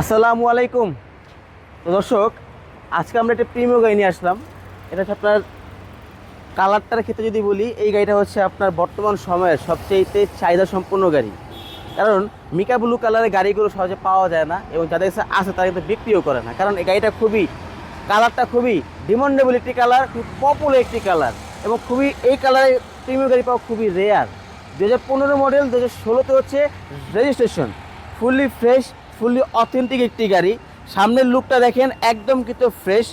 আসসালামু আলাইকুম। দর্শক, আজকে আমরা একটা প্রিমিয় গাড়ি নিয়ে আসলাম। এটা হচ্ছে আপনার কালারটার ক্ষেত্রে যদি বলি, এই গাড়িটা হচ্ছে আপনার বর্তমান সময়ের সবচেয়ে চাহিদা সম্পন্ন গাড়ি। কারণ মিকা ব্লু কালারের গাড়িগুলো সহজে পাওয়া যায় না এবং যাদের কাছে আছে তারা কিন্তু বিক্রিও করে না। কারণ এই গাড়িটা খুবই, কালারটা খুবই ডিমান্ডেবল একটি কালার, খুব পপুলার একটি কালার এবং খুবই এই কালারের প্রিমিয় গাড়ি পাওয়া খুবই রেয়ার দু হাজার পনেরো মডেল দু হাজার ষোলোতে হচ্ছে registration fully fresh fully authentic একটি গাড়ি। সামনের লুকটা দেখেন একদম কিন্তু ফ্রেশ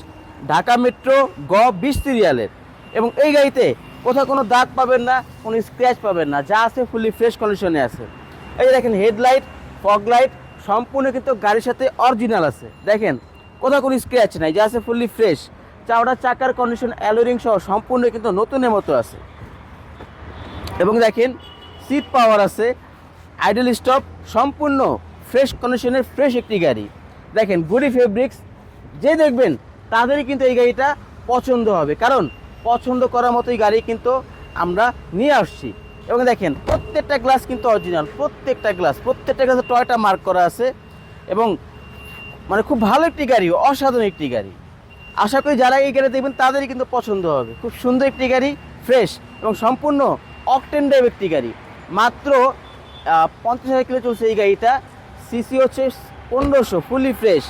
ঢাকা মেট্রো গ বিশ সিরিয়ালের। এবং এই গাড়িতে কোথাও কোনো দাগ পাবেন না, কোনো স্ক্র্যাচ পাবেন না, যা আছে ফুললি ফ্রেশ কন্ডিশনে আছে। এই দেখেন হেডলাইট ফগ লাইট সম্পূর্ণ কিন্তু গাড়ির সাথে অরিজিনাল আছে। দেখেন, কোথাও কোনো স্ক্র্যাচ নাই, যা আছে ফুললি ফ্রেশ চাওড়া চাকার কন্ডিশন অ্যালোরিং সহ সম্পূর্ণ কিন্তু নতুনের মতো আছে। এবং দেখেন সিট পাওয়ার আছে আইডল স্টপ সম্পূর্ণ ফ্রেশ কন্ডিশনের ফ্রেশ একটি গাড়ি। দেখেন গুডি ফেব্রিক্স যে দেখবেন, তাদেরই কিন্তু এই গাড়িটা পছন্দ হবে। কারণ, পছন্দ করার মতোই গাড়ি কিন্তু আমরা নিয়ে আসছি। এবং দেখেন, প্রত্যেকটা গ্লাস কিন্তু অরিজিনাল প্রত্যেকটা গ্লাস প্রত্যেকটা গ্লাসে টয়টা মার্ক করা আছে। এবং মানে খুব ভালো একটি গাড়ি অসাধারণ একটি গাড়ি। আশা করি যারা এই গাড়ি দেখবেন, তাদেরই কিন্তু পছন্দ হবে। খুব সুন্দর একটি গাড়ি ফ্রেশ এবং সম্পূর্ণ অকটেন একটি গাড়ি। মাত্র পঞ্চাশ হাজার কিলো চলছে এই গাড়িটা। সিসি হচ্ছে পনেরোশো ফুলি ফ্রেশ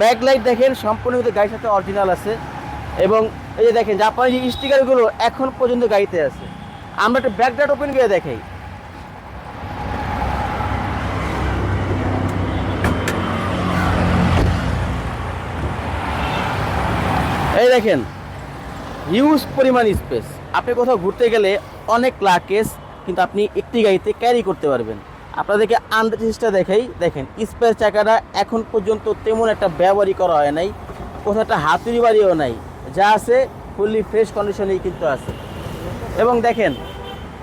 ব্যাকলাইট দেখেন, সম্পূর্ণ কিন্তু গাড়ির সাথে অরিজিনাল আছে। এবং এই যে দেখেন, জাপানি যে স্টিকারগুলো এখন পর্যন্ত গাড়িতে আছে। আমরা একটা ব্যাকডাট ওপেন করে দেখাই। এই দেখেন হিউজ পরিমাণ স্পেস আপনি কোথাও ঘুরতে গেলে অনেক লাকেজ কিন্তু আপনি একটি গাড়িতে ক্যারি করতে পারবেন। আপনাদেরকে আন্ডারচিজটা দেখাই। দেখেন স্পেস চাকাটা এখন পর্যন্ত তেমন একটা ব্যবহারই করা হয় নাই কোথাও একটা হাতুড়ি বাড়িও নাই, যা আছে ফুললি ফ্রেশ কন্ডিশনেই কিন্তু আছে। এবং দেখেন,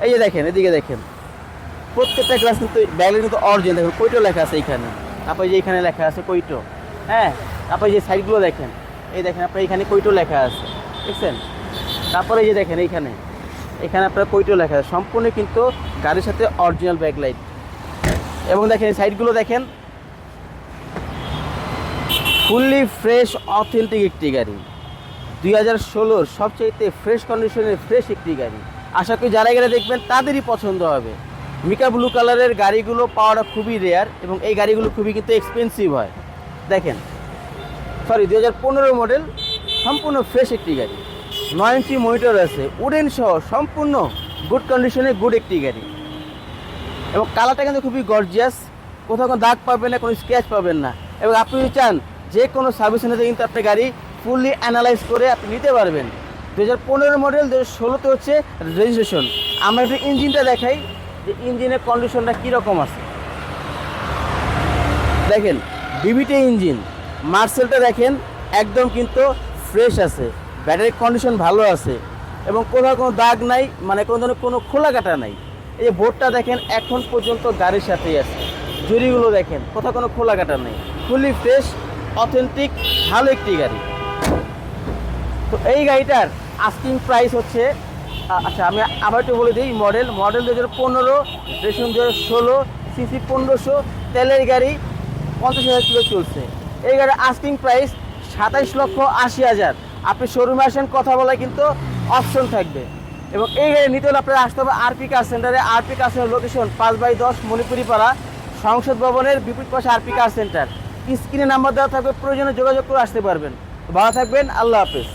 এই যে দেখেন, এদিকে দেখেন, প্রত্যেকটা ক্লাস কিন্তু ব্যাগের কিন্তু অরিজিনাল দেখেন, কইটো লেখা আছে এইখানে। তারপরে যে এখানে লেখা আছে কইটো হ্যাঁ? তারপরে যে সাইডগুলো দেখেন, এই দেখেন, আপনার এখানে কইটো লেখা আছে, দেখছেন? তারপরে এই যে দেখেন, এইখানে, এখানে আপনার কইটো লেখা আছে। সম্পূর্ণ কিন্তু গাড়ির সাথে অরিজিনাল ব্যাক লাইট এবং দেখেন সাইডগুলো দেখেন। ফুললি ফ্রেশ অথেন্টিক একটি গাড়ি। দুই হাজার ষোলোর সবচাইতে ফ্রেশ কন্ডিশনের ফ্রেশ একটি গাড়ি। আশা করি যারা এখানে দেখবেন, তাদেরই পছন্দ হবে। মিকা ব্লু কালারের গাড়িগুলো পাওয়াটা খুবই রেয়ার এবং এই গাড়িগুলো খুবই কিন্তু এক্সপেন্সিভ হয়। দেখেন সরি দুই হাজার পনেরো মডেল সম্পূর্ণ ফ্রেশ একটি গাড়ি। নয় ইঞ্চি মনিটর আছে উডেন সহ সম্পূর্ণ গুড কন্ডিশনে গুড একটি গাড়ি। এবং কালারটা কিন্তু খুবই গর্জিয়াস কোথাও কোনো দাগ পাবেন না, কোনো স্ক্র্যাচ পাবেন না। এবং আপনি যদি চান, যে কোনো সার্ভিস সেন্টারে কিন্তু আপনি গাড়ি ফুললি অ্যানালাইজ করে আপনি নিতে পারবেন। দু হাজার পনেরো মডেল দু হাজার ষোলোতে হচ্ছে রেজিস্ট্রেশন আমরা একটু ইঞ্জিনটা দেখাই, যে ইঞ্জিনের কন্ডিশনটা কীরকম আছে? দেখেন ডিবিটি ইঞ্জিন মার্সেলটা দেখেন, একদম কিন্তু ফ্রেশ আছে। ব্যাটারির কন্ডিশন ভালো আছে। এবং কোথাও কোনো দাগ নাই মানে কোনো ধরনের কোনো খোলা কাটা নাই। এই যে বোর্ডটা দেখেন, এখন পর্যন্ত গাড়ির সাথেই আছে। জুড়িগুলো দেখেন, কোথাও কোনো খোলা কাটা নেই। ফুলি ফ্রেশ অথেন্টিক ভালো একটি গাড়ি। তো এই গাড়িটার আস্কিং প্রাইস হচ্ছে আচ্ছা আমি আবার একটু বলে দিই মডেল মডেল দু হাজার পনেরো রেশন দু হাজার ষোলো সিসি পনেরোশো, তেলের গাড়ি পঞ্চাশ হাজার কিলো চলছে। এই গাড়ির আস্কিং প্রাইস সাতাইশ লক্ষ আশি হাজার। আপনি শোরুমে আসেন, কথা বলায় কিন্তু অপশন থাকবে। এবং এই গাড়ি নিতে হলে আপনারা আসতে হবে আরপি কার সেন্টারে আরপি কার সেন্টার লোকেশন পাঁচ বাই দশ মণিপুরিপাড়া সংসদ ভবনের বিপুল পাশে আরপি কার সেন্টার স্ক্রিনে নাম্বার দেওয়া থাকবে, প্রয়োজনে যোগাযোগ করে আসতে পারবেন। ভালো থাকবেন, আল্লাহ হাফেজ।